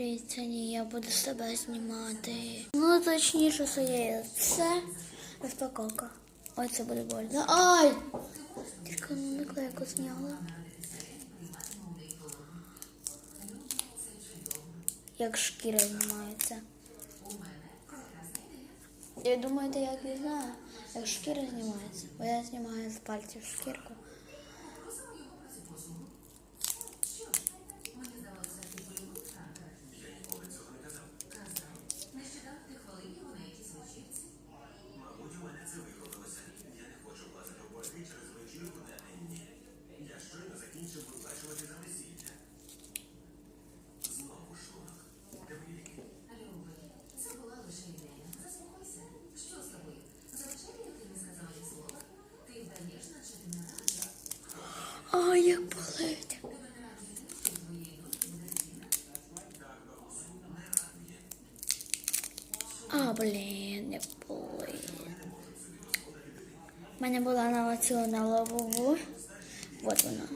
Дивіться, ні, я буду себе знімати. Ну, точніше, своє це розпаковка. Ой, це буде больно. Ай! Тільки наклейку зняла. Як шкіра знімається. Я думаю, я як не знаю, як шкіра знімається. Бо я знімаю з пальців шкірку. Ой, як болить. А, блін, як болить. У мене була налетіла лобову. Вот вона.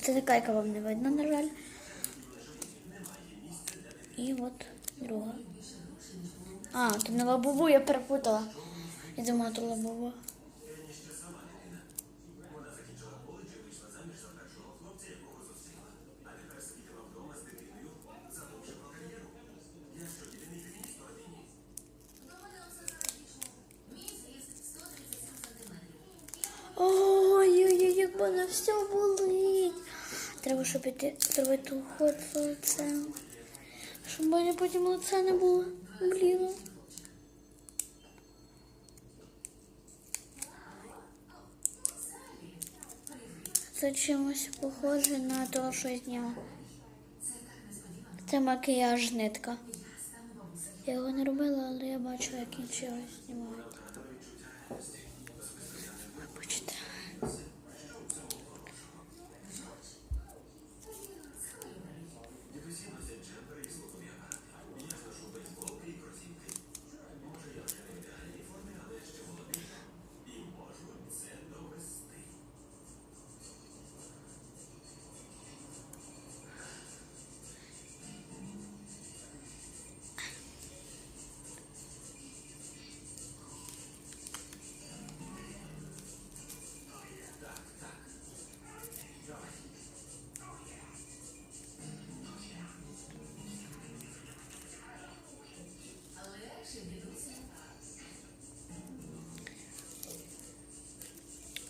Це така, яка вам не видно, на жаль. І от друга. А, то не лобову я перепутала. Я думала, то лобова. Ой-ой-ой, як мене все болить. Треба, щоб іти зробити уход за лицем. Щоб мене потім лице не було. Блін. Це чимось похоже на те, що я зняла. Це макіяж нитка. Я його не робила, але я бачу, як інші його знімають.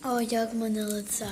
О, як мене лице.